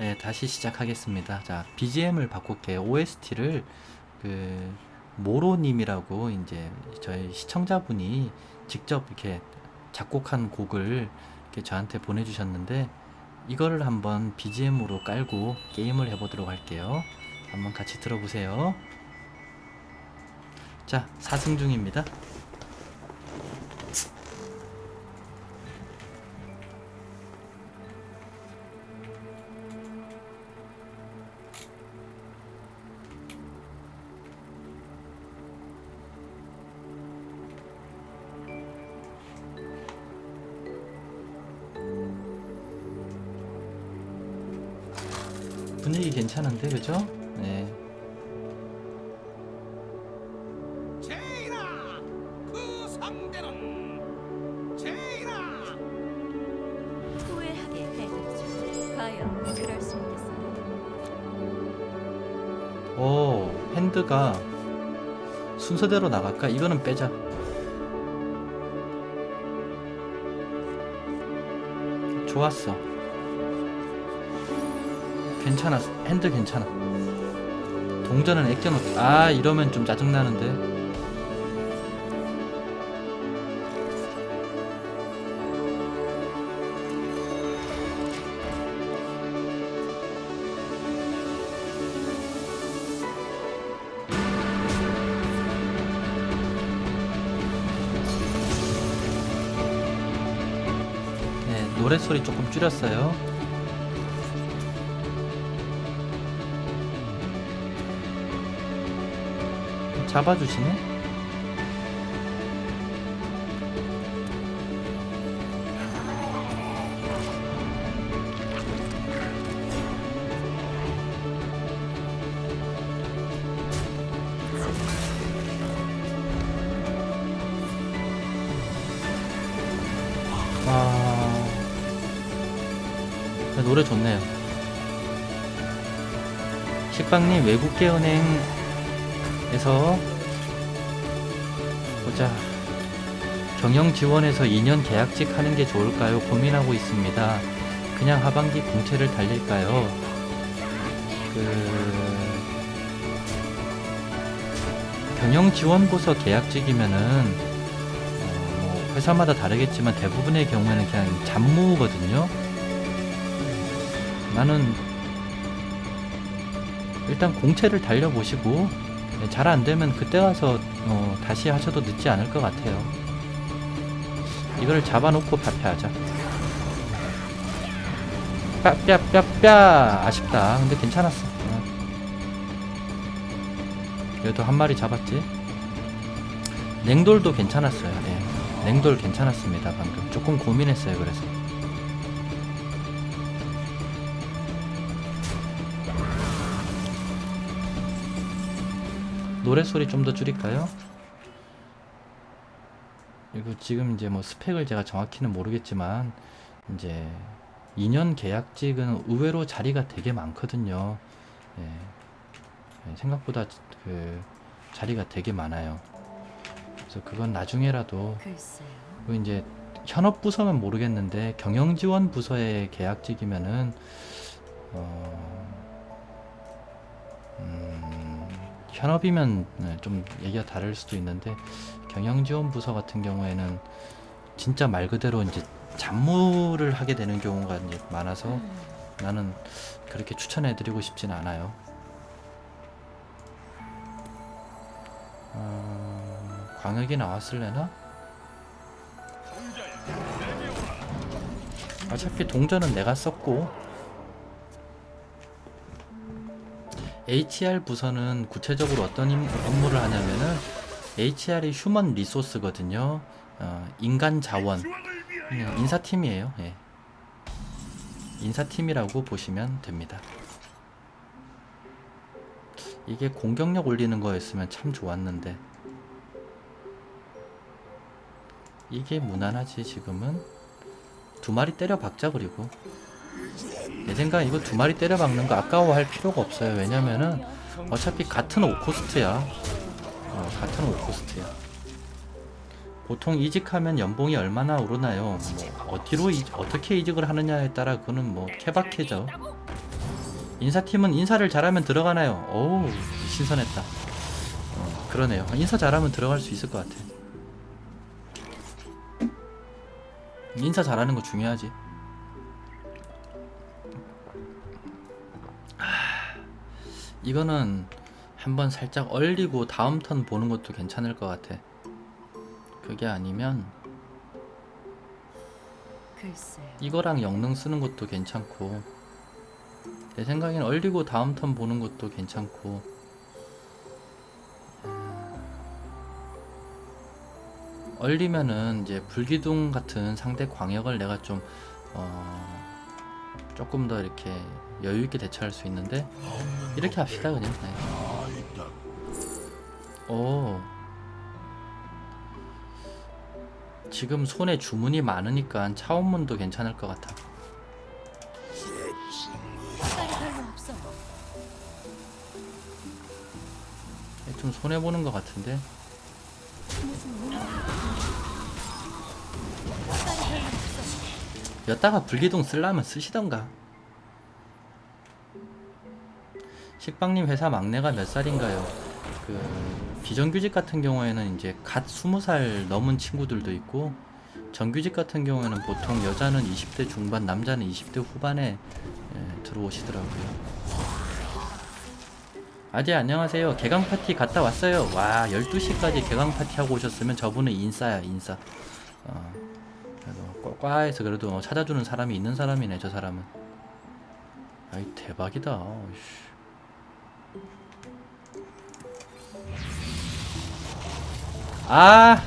네, 다시 시작하겠습니다. 자, BGM을 바꿀게요. OST를 그 모로님이라고 이제 저희 시청자분이 직접 이렇게 작곡한 곡을 이렇게 저한테 보내주셨는데 이거를 한번 BGM으로 깔고 게임을 해보도록 할게요. 한번 같이 들어보세요. 자, 4승 중입니다. 분위기 괜찮은데, 그죠? 네. 제이라 그 상대는 제이라 후회하게 해드리죠. 과연 그럴 수 있겠어요? 오, 핸드가 순서대로 나갈까? 이거는 빼자. 좋았어. 괜찮았어. 핸드 괜찮아. 동전은 애껴놓. 아, 이러면 좀 짜증나는데. 네, 노래 소리 조금 줄였어요. 잡아주시네. 아, 네, 노래 좋네요. 식빵님 외국계 은행 에서 보자. 경영 지원에서 2년 계약직 하는 게 좋을까요? 고민하고 있습니다. 그냥 하반기 공채를 달릴까요? 그 경영 지원고서 계약직이면은 어, 뭐 회사마다 다르겠지만 대부분의 경우에는 그냥 잡무거든요. 나는 일단 공채를 달려보시고 잘 안 되면 그때 가서 어, 다시 하셔도 늦지 않을 것 같아요. 이거를 잡아놓고 파패하자. 뼈뼈뼈뼈 아쉽다. 근데 괜찮았어. 어. 그래도 한 마리 잡았지. 냉돌도 괜찮았어요. 예. 냉돌 괜찮았습니다. 방금 조금 고민했어요. 그래서. 노래 소리 좀 더 줄일까요? 그리고 지금 이제 뭐 스펙을 제가 정확히는 모르겠지만 이제 2년 계약직은 의외로 자리가 되게 많거든요. 예. 예, 생각보다 그 자리가 되게 많아요. 그래서 그건 나중에라도. 그 이제 현업 부서면 모르겠는데 경영 지원 부서의 계약직이면은 어 현업이면 네, 좀 얘기가 다를 수도 있는데 경영 지원 부서 같은 경우에는 진짜 말 그대로 이제 잡무를 하게 되는 경우가 이제 많아서 나는 그렇게 추천해드리고 싶진 않아요. 어, 광역이 나왔을래나? 어차피 동전은 내가 썼고 HR 부서는 구체적으로 어떤 임- 업무를 하냐면은 HR이 휴먼 리소스거든요. 어, 인간 자원 음, 인사팀이에요. 예. 인사팀이라고 보시면 됩니다. 이게 공격력 올리는 거였으면 참 좋았는데 이게 무난하지 지금은 두 마리 때려 박자 그리고 내 생각엔 이거 두 마리 때려 박는 거 아까워할 필요가 없어요 왜냐면은 어차피 같은 오코스트야 어, 같은 오코스트야 보통 이직하면 연봉이 얼마나 오르나요 뭐 어디로 이, 어떻게 이직을 하느냐에 따라 그거는 뭐 케바케죠 인사팀은 인사를 잘하면 들어가나요? 오 신선했다. 어, 그러네요. 인사 잘하면 들어갈 수 있을 것 같아. 인사 잘하는 거 중요하지. 이거는 한번 살짝 얼리고 다음 턴 보는 것도 괜찮을 것 같아. 그게 아니면. 이거랑 영능 쓰는 것도 괜찮고 내 생각엔 얼리고 다음 턴 보는 것도 괜찮고 음, 얼리면은 이제 불기둥 같은 상대 광역을 내가 좀 어, 조금 더 이렇게 여유 있게 대처할 수 있는데 이렇게 합시다 그냥 네. 오 지금 손에 주문이 많으니까 차원문도 괜찮을 것 같아. 좀 손해 보는 것 같은데 여따가 불기둥 쓸라면 쓰시던가. 식빵님 회사 막내가 몇 살인가요? 그 비정규직 같은 경우에는 이제 갓 20살 넘은 친구들도 있고 정규직 같은 경우에는 보통 여자는 20대 중반 남자는 20대 후반에 예, 들어오시더라고요. 아재 안녕하세요. 개강 파티 갔다 왔어요. 와 12시까지 개강 파티 하고 오셨으면 저분은 인싸야 인싸. 어, 그래도 꽈에서 그래도 찾아주는 사람이 있는 사람이네 저 사람은. 아이 대박이다. 아!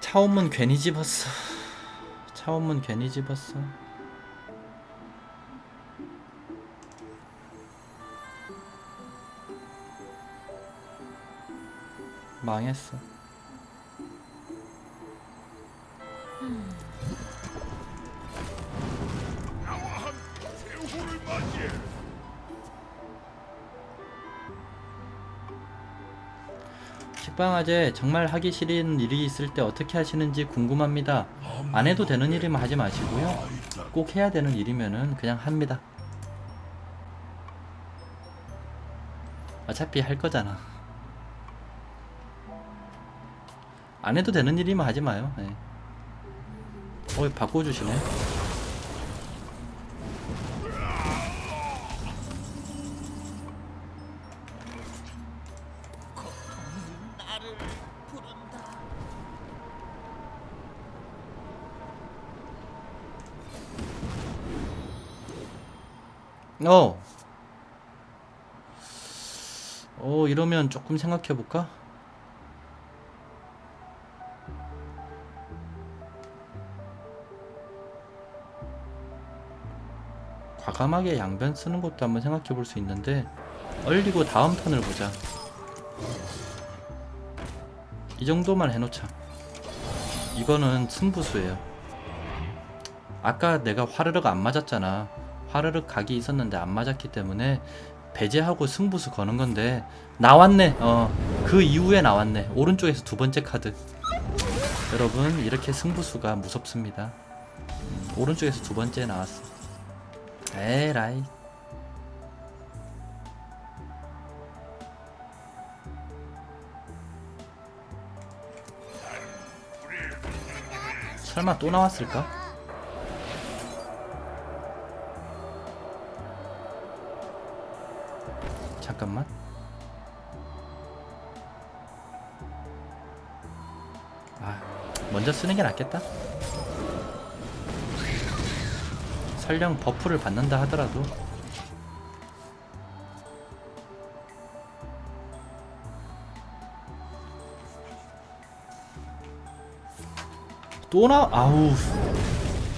차원문 괜히 집었어. 차원문 괜히 집었어. 망했어 식빵아재 정말 하기 싫은 일이 있을 때 어떻게 하시는지 궁금합니다. 안 해도 되는 일이면 하지 마시고요. 꼭 해야 되는 일이면은 그냥 합니다. 어차피 할 거잖아. 안 해도 되는 일이면 하지 마요. 네. 어, 바꿔주시네. 어. 어, 이러면 조금 생각해 볼까? 과감하게 양변 쓰는 것도 한번 생각해 볼 수 있는데 얼리고 다음 턴을 보자. 이 정도만 해놓자. 이거는 승부수예요. 아까 내가 화르륵 안 맞았잖아. 화르륵 각이 있었는데 안 맞았기 때문에 배제하고 승부수 거는 건데 나왔네. 어, 그 이후에 나왔네. 오른쪽에서 두 번째 카드. 여러분 이렇게 승부수가 무섭습니다. 음, 오른쪽에서 두 번째 나왔어. 에라이. 설마 또 나왔을까? 잠깐만. 아, 먼저 쓰는 게 낫겠다. 설령 버프를 받는다 하더라도 또 나, 아우.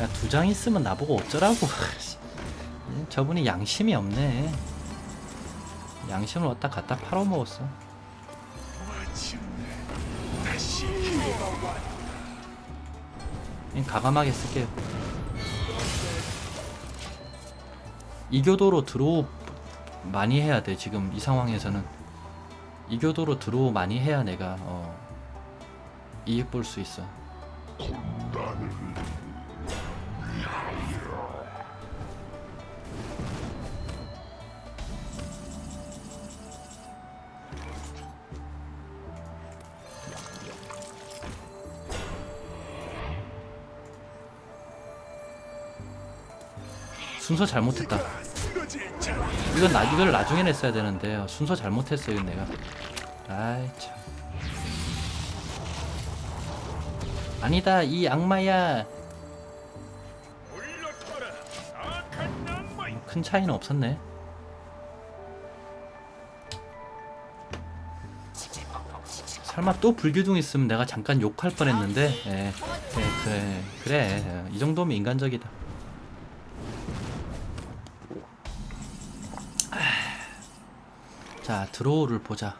야, 두 장 있으면 나보고 어쩌라고. 음, 저분이 양심이 없네. 양심을 어디다 갖다 팔아먹었어. 그냥 가감하게 쓸게요. 이교도로 드로우 많이 해야 돼 지금 이 상황에서는 이교도로 드로우 많이 해야 내가 어, 이익 볼 수 있어. 순서 잘못했다. 이건 나 이걸 나중에 냈어야 되는데 순서 잘못했어 이건 내가. 아이 참. 아니다 이 악마야. 낭만 큰 차이는 없었네. 설마 또 불기둥 있으면 내가 잠깐 욕할 뻔했는데, 예, 예, 그래, 그래, 예, 이 정도면 인간적이다. 자, 드로우를 보자.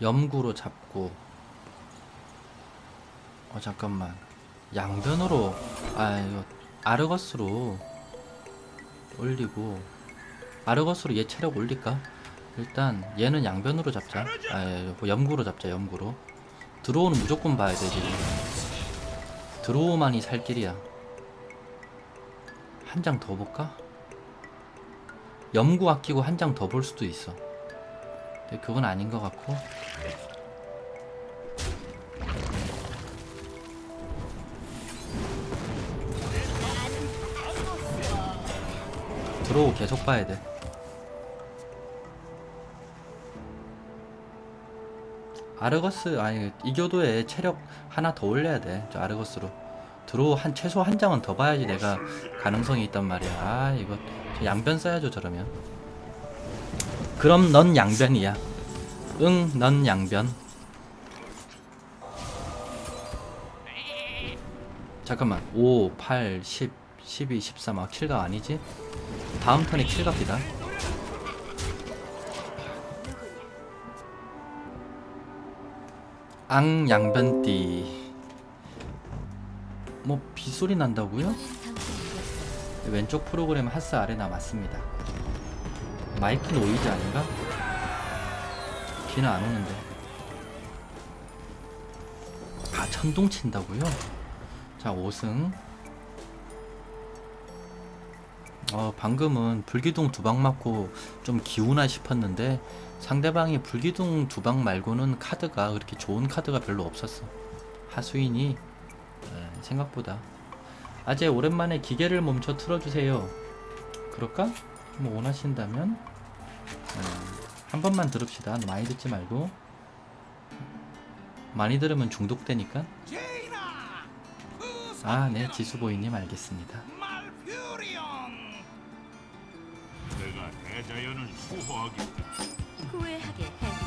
염구로 잡고, 어 잠깐만, 양변으로, 아 이거 아르거스로 올리고 아르거스로 얘 체력 올릴까? 일단 얘는 양변으로 잡자. 아, 예, 뭐 염구로 잡자. 염구로. 드로우는 무조건 봐야 돼 지금. 드로우만이 살 길이야. 한 장 더 볼까? 염구 아끼고 한 장 더 볼 수도 있어. 근데 그건 아닌 것 같고. 드로우 계속 봐야 돼. 아르거스 아니 이교도에 체력 하나 더 올려야 돼. 저 아르거스로 드로우 한 최소 한 장은 더 봐야지 내가 가능성이 있단 말이야. 아 이거 저 양변 써야죠 저러면. 그럼 넌 양변이야. 응, 넌 양변. 잠깐만. 5, 8, 10, 12, 13. 아, 킬각 아니지? 다음 턴에 킬각이다. 앙 양변띠. 뭐 빗소리 난다고요? 왼쪽 프로그램 하스 아레나 맞습니다. 마이크는 오이지 아닌가? 비는 안 오는데. 아 천둥 친다고요? 자 5승. 어 방금은 불기둥 두 방 맞고 좀 기우나 싶었는데 상대방이 불기둥 두 방 말고는 카드가 그렇게 좋은 카드가 별로 없었어. 하수인이 에, 생각보다 아재 오랜만에 기계를 멈춰 틀어주세요. 그럴까? 뭐 원하신다면 음, 한 번만 들읍시다. 많이 듣지 말고 많이 들으면 중독되니까. 아, 네, 지수보이님 알겠습니다. 내가 대자연을 수호하겠다. 후회하게 해.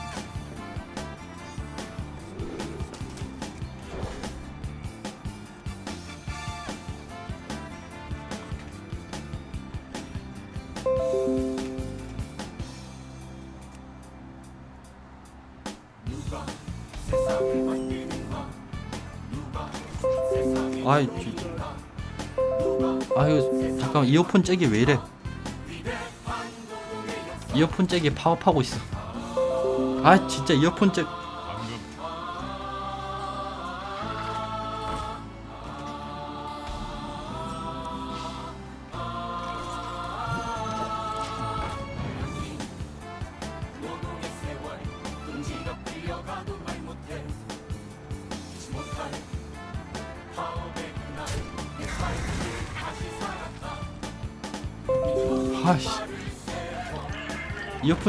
잠깐 이어폰 잭이 왜 이래? 이어폰 잭이 파업하고 있어. 아, 진짜 이어폰 잭.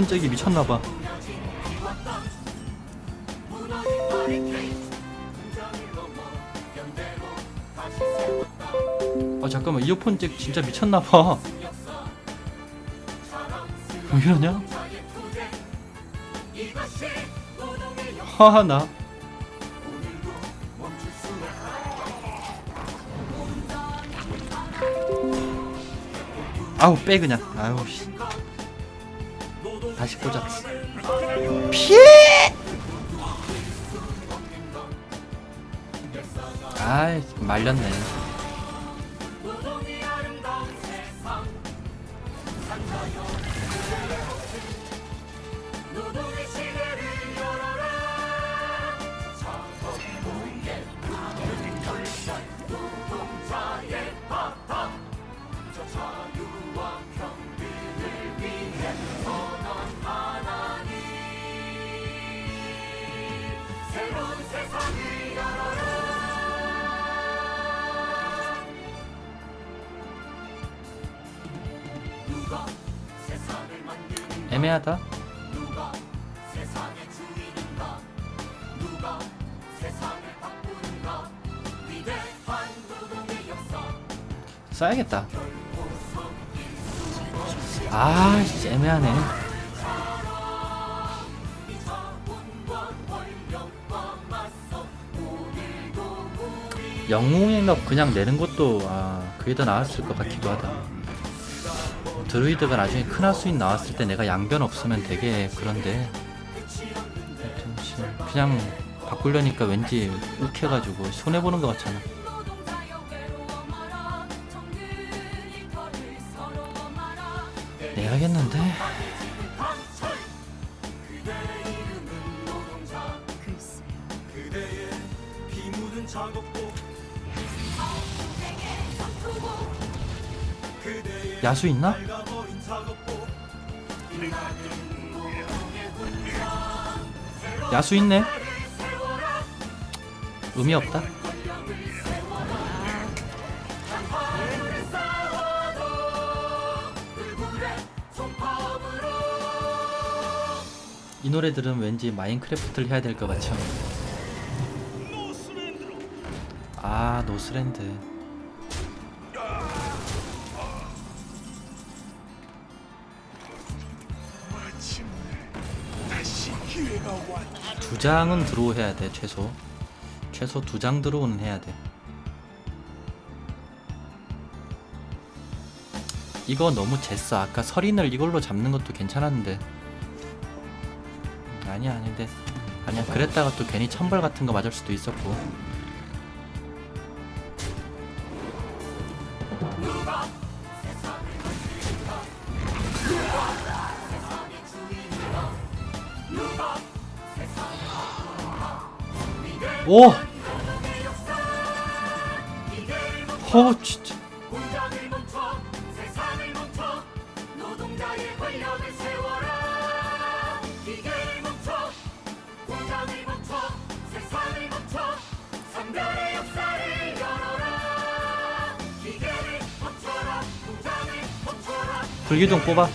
잭이 미쳤나봐. 아 잠깐만 이어폰 잭 진짜 미쳤나봐. 왜 이러냐? 화나. 아우 빼 그냥. 아우 씨. 다시 꽂아. 피해! 아이 말렸네. 애매하다. 써야겠다. 아, 씨, 애매하네. 영웅행력 그냥 내는 것도 아, 그게 더 나았을 것 같기도 하다. 드루이드가 나중에 큰 하수인 나왔을 때 내가 양변 없으면 되게 그런데 그냥 바꾸려니까 왠지 욱해가지고 손해보는 것 같잖아. 내야겠는데 야수 있나? 야수 있네. 의미 없다. 이 노래들은 왠지 마인크래프트를 해야 될 것 같죠. 아 노스랜드. 장은 드로우 해야 돼 최소. 최소 두 장 드로우는 해야 돼. 이거 너무 쟀어. 아까 서린을 이걸로 잡는 것도 괜찮았는데. 음, 아니야 아닌데. 아니야 그랬다가 또 괜히 천벌 같은 거 맞을 수도 있었고 오! 허 진짜. 불기둥 뽑아.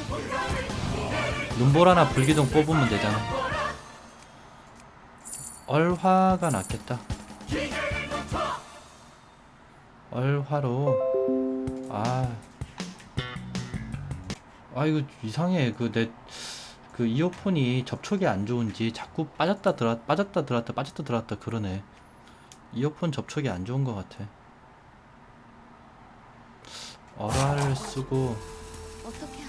눈보라나 불기둥 뽑으면 되잖아 얼화가 낫겠다. 얼화로. 아. 아 이거 이상해. 그 내 그 이어폰이 접촉이 안 좋은지 자꾸 빠졌다 들어 빠졌다 들어왔다 빠졌다 들어왔다 그러네. 이어폰 접촉이 안 좋은 것 같아. 얼화를 쓰고 어떻게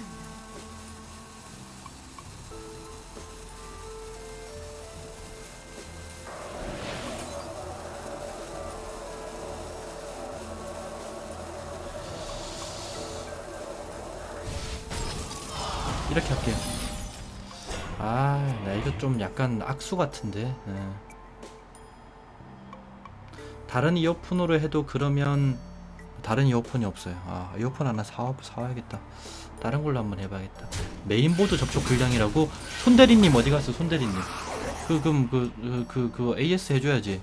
이렇게 할게요. 아, 나 이거 좀 약간 악수 같은데. 예. 다른 이어폰으로 해도 그러면 다른 이어폰이 없어요. 아, 이어폰 하나 사 사와야겠다. 다른 걸로 한번 해봐야겠다. 메인보드 접촉 불량이라고 손대리님 어디 갔어, 손대리님? 그 그럼 그그 그, 그 AS 해줘야지.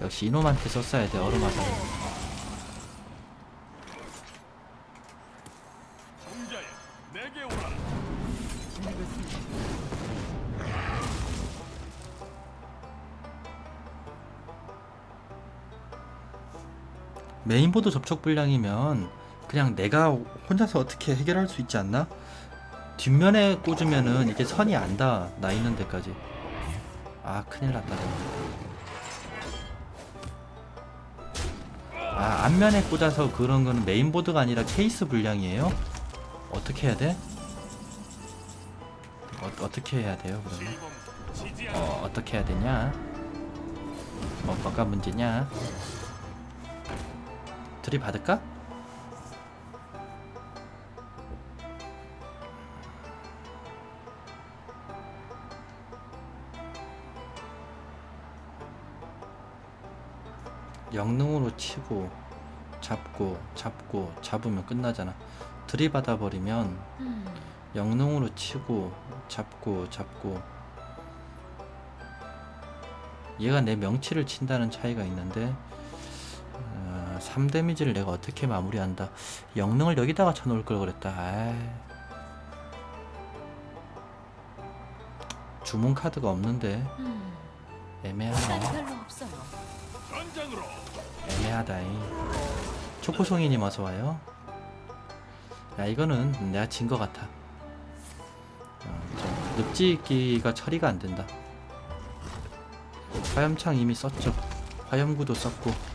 역시 이놈한테 썼어야 돼 얼음하다. 메인보드 접촉 불량이면 그냥 내가 혼자서 어떻게 해결할 수 있지 않나? 뒷면에 꽂으면은 이게 선이 안 닿아 나 있는 데까지 아 큰일 났다 저거. 아 앞면에 꽂아서 그런 거는 메인보드가 아니라 케이스 불량이에요? 어떻게 해야 돼? 어, 어떻게 해야 돼요 그러면? 어, 어떻게 해야 되냐? 뭐, 뭐가 문제냐? 들이받을까? 영능으로 치고 잡고 잡고 잡으면 끝나잖아. 들이받아 버리면 음, 영능으로 치고 잡고 잡고 얘가 내 명치를 친다는 차이가 있는데 어, 3 데미지를 내가 어떻게 마무리한다. 영능을 여기다가 쳐놓을 걸 그랬다. 아이. 주문 카드가 없는데 음, 애매하네. 별로 없어요. 애매하다잉. 초코송이님 어서 와요. 야 이거는 내가 진 것 같아. 어, 좀 늪지기가 처리가 안 된다. 화염창 이미 썼죠. 화염구도 썼고.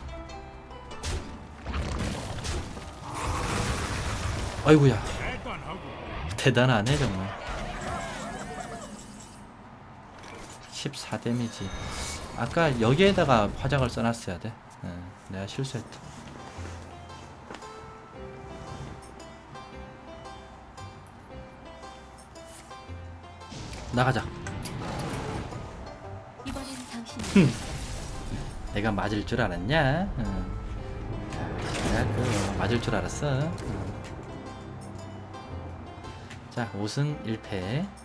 아이구야 대단하고 대단하네 정말. 14 데미지. 아까 여기에다가 화작을 써놨어야 돼. 응, 내가 실수했다. 나가자. 당신이 내가 맞을 줄 알았냐? 응. 자, 내가 그 맞을 줄 알았어. 응. 자, 5승 1패.